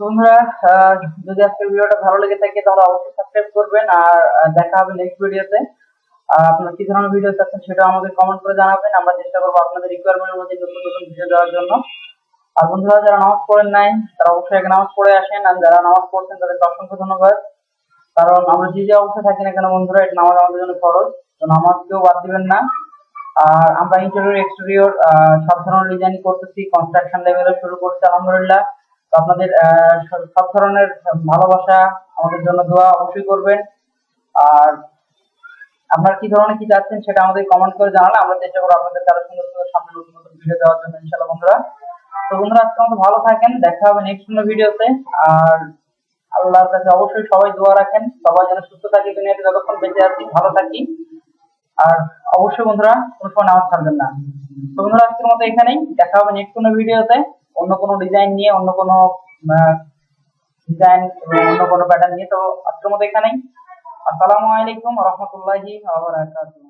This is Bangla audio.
বন্ধুরা যদি আজকের ভিডিওটা ভালো লেগে থাকে, তাহলে অবশ্যই সাবস্ক্রাইব করবেন আর দেখা হবে নেক্সট ভিডিওতে আর আপনারা কি ধরনের ভিডিও চাচ্ছেন সেটা আমাদের কমেন্ট করে জানাবেন। আমরা চেষ্টা করব আপনাদের রিকোয়ারমেন্টের মধ্যে নতুন নতুন ভিডিও দেওয়ার জন্য। আর বন্ধুরা, যারা নামাজ পড়েন নাই, তারা অবশ্যই আগে নামাজ পড়ে আসেন। আর যারা নামাজ পড়ছেন, তাদেরকে অসংখ্য ধন্যবাদ। কারণ আমরা যে যে অবস্থায় থাকি না কেন বন্ধুরা, এটা নামাজ আমাদের জন্য ফরজ। তো নামাজ কেউ বাদ দিবেন না। আর আমরা ইন্টেরিয়র এক্সটেরিয়র সব ধরনের ডিজাইন করতেছি। কনস্ট্রাকশন লেভেলে শুরু করছি, আলহামদুলিল্লাহ। আপনাদের সব ধরনের ভালোবাসা আমাদের জন্য দোয়া অবশ্যই করবেন। আর আপনারা কি ধরনের কি চাচ্ছেন সেটা আমাদের কমেন্ট করে জানালে আমরা চেষ্টা করব আপনাদের আরও সুন্দর সুন্দর সামনে নতুন নতুন ভিডিও দেওয়ার জন্য ইনশাল্লাহ বন্ধুরা। তো বন্ধুরা আজকে আমাদের ভালো থাকেন, দেখা হবে নেক্সট কোনো ভিডিওতে আর আল্লাহর কাছে অবশ্যই সবাই দোয়া রাখেন, সবাই যেন সুস্থ থাকি, দুনিয়াতে যতক্ষণ বেঁচে আছি, ভালো থাকি। আর অবশ্যই বন্ধুরা, কোনো সময় নামাজ ছাড়বেন না। তো বন্ধুরা, আজকের মতো এখানেই, দেখা হবে নেক্সট কোনো ভিডিওতে অন্য কোনো ডিজাইন নিয়ে, অন্য কোনো ডিজাইন অন্য কোনো প্যাটার্ন নিয়ে, তো আজকের মতো এখানেই। আসসালামু আলাইকুম রহমতুল্লাহি ওয়া বারাকাতুহু।